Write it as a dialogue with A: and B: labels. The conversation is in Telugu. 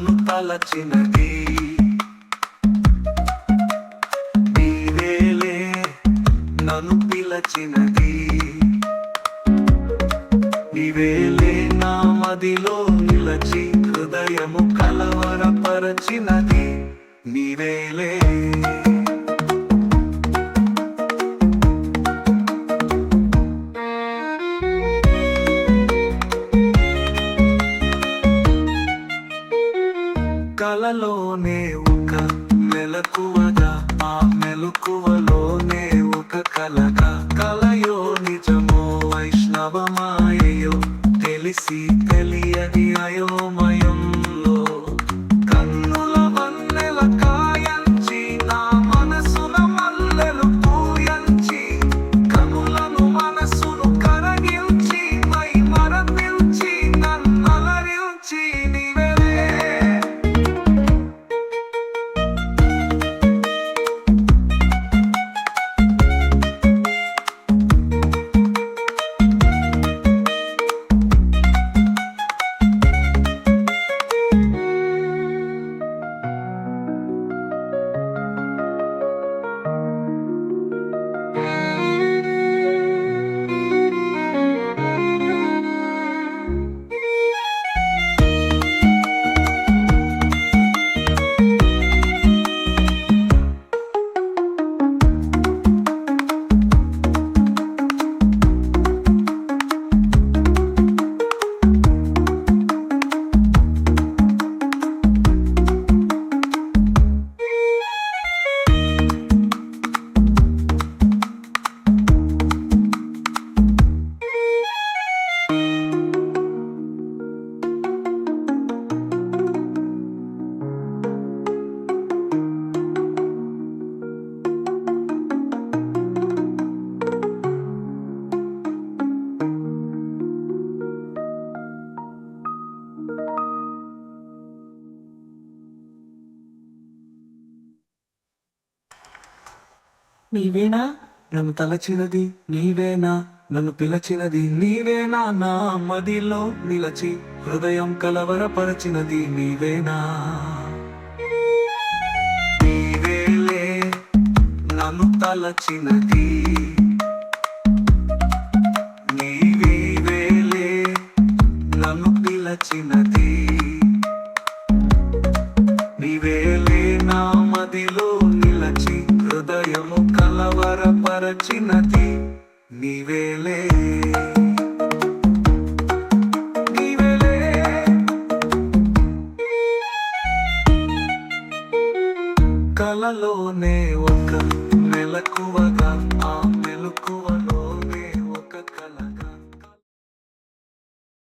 A: నన్ను తలచినది. నీవేలే నన్ను పిలచినది. నీవేలే నా మదిలో నిలచి హృదయము కలవరపరచినది. నీవేలే కలలోనే ఒక మెలకువగా ఆ మెలకువలోనే ఒక కలగా కలయో నీవేనా? నన్ను తలచినది నీవేనా? నన్ను పిలచినది నీవేనా? నా మదిలో నిలచి హృదయం కలవరపరచినది నీవేనా? నీవేలే నన్ను తలచినది నీవేలే నన్ను పిలచినది మరచినది నీవేలే కలలోనే ఒక మెలకువగా